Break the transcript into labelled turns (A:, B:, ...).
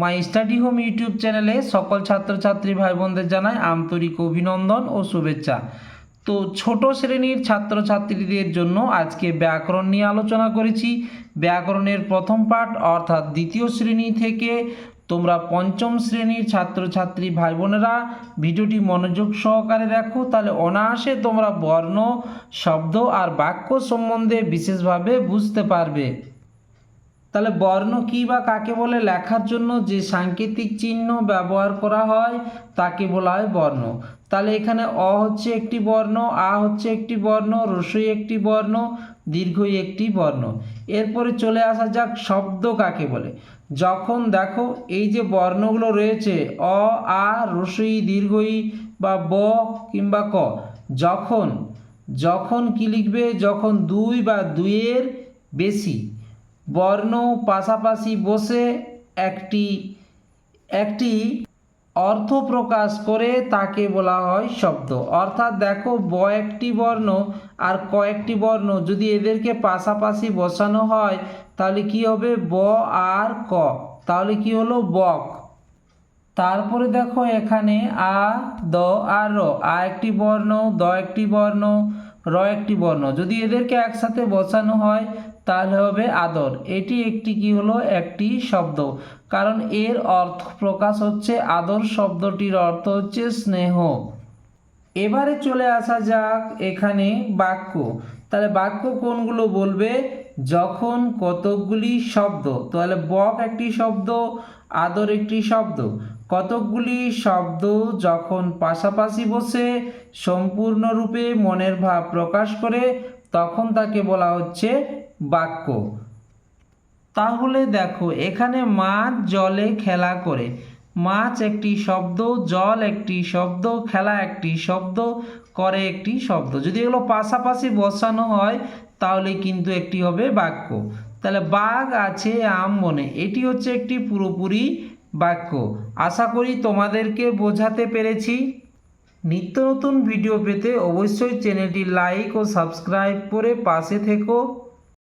A: My study home YouTube চ্যানেলে সকল ছাত্রছাত্রী ভাই বোনদের জানাই আন্তরিক অভিনন্দন ও শুভেচ্ছা। তো ছোট শ্রেণির ছাত্রছাত্রীদের জন্য আজকে ব্যাকরণ নিয়ে আলোচনা করেছি। ব্যাকরণের প্রথম পাঠ অর্থাৎ দ্বিতীয় শ্রেণি থেকে তোমরা পঞ্চম শ্রেণির ছাত্রছাত্রী ভাই বোনেরা ভিডিওটি মনোযোগ সহকারে দেখো, তাহলে অনায়াসে তোমরা বর্ণ, শব্দ আর বাক্য সম্বন্ধে বিশেষভাবে বুঝতে পারবে। তাহলে বর্ণ কী বা কাকে বলে? লেখার জন্য যে সাংকেতিক চিহ্ন ব্যবহার করা হয়, তাকে বলা হয় বর্ণ। তাহলে এখানে অ হচ্ছে একটি বর্ণ, আ হচ্ছে একটি বর্ণ, রসই একটি বর্ণ, দীর্ঘই একটি বর্ণ। এরপরে চলে আসা যাক শব্দ কাকে বলে। যখন দেখো এই যে বর্ণগুলো রয়েছে, অ, আ, রসই, দীর্ঘই বা ব কিংবা ক, যখন যখন কি লিখবে? যখন দুই বা দুইয়ের বেশি। বর্ণ পাশাপাশি বসে একটি একটি অর্থ প্রকাশ করে তাকে বলা হয় শব্দ। অর্থাৎ দেখো, ব একটি বর্ণ আর কয়েকটি বর্ণ। যদি এদেরকে পাশাপাশি বসানো হয়, তাহলে কি হবে? ব আর ক। তাহলে কি হলো? বক। তারপরে দেখো এখানে আ, দ আর র। আ একটি বর্ণ, দ একটি বর্ণ র একটি বর্ণ। যদি এদেরকে একসাথে বসানো হয়, তাহলে হবে আদর। এটি একটি কি হলো? একটি শব্দ। কারণ এর অর্থ প্রকাশ হচ্ছে আদর শব্দটির অর্থ হচ্ছে স্নেহ। এবারে চলে আসা যাক এখানে বাক্য। তাহলে বাক্য কোনগুলো বলবে? যখন কতকগুলি শব্দ। তাহলে বক একটি শব্দ, আদর একটি শব্দ। কতকগুলি শব্দ যখন পাশাপাশি বসে সম্পূর্ণরূপে মনের ভাব প্রকাশ করে, তখন তাকে বলা হচ্ছে বাক্য। তাহলে দেখো, এখানে মাছ জলে খেলা করে। মাছ একটি শব্দ, জল একটি শব্দ, খেলা একটি শব্দ, করে একটি শব্দ। যদি এগুলো পাশাপাশি বসানো হয়, তাহলে কিন্তু একটি হবে বাক্য। তাহলে বাঘ আছে আম বনে। এটি হচ্ছে একটি পুরোপুরি বাক্য। আশা করি তোমাদেরকে বোঝাতে পেরেছি। নিত্য নতুন ভিডিও পেতে অবশ্যই চ্যানেলটি লাইক ও সাবস্ক্রাইব করে পাশে থেকো।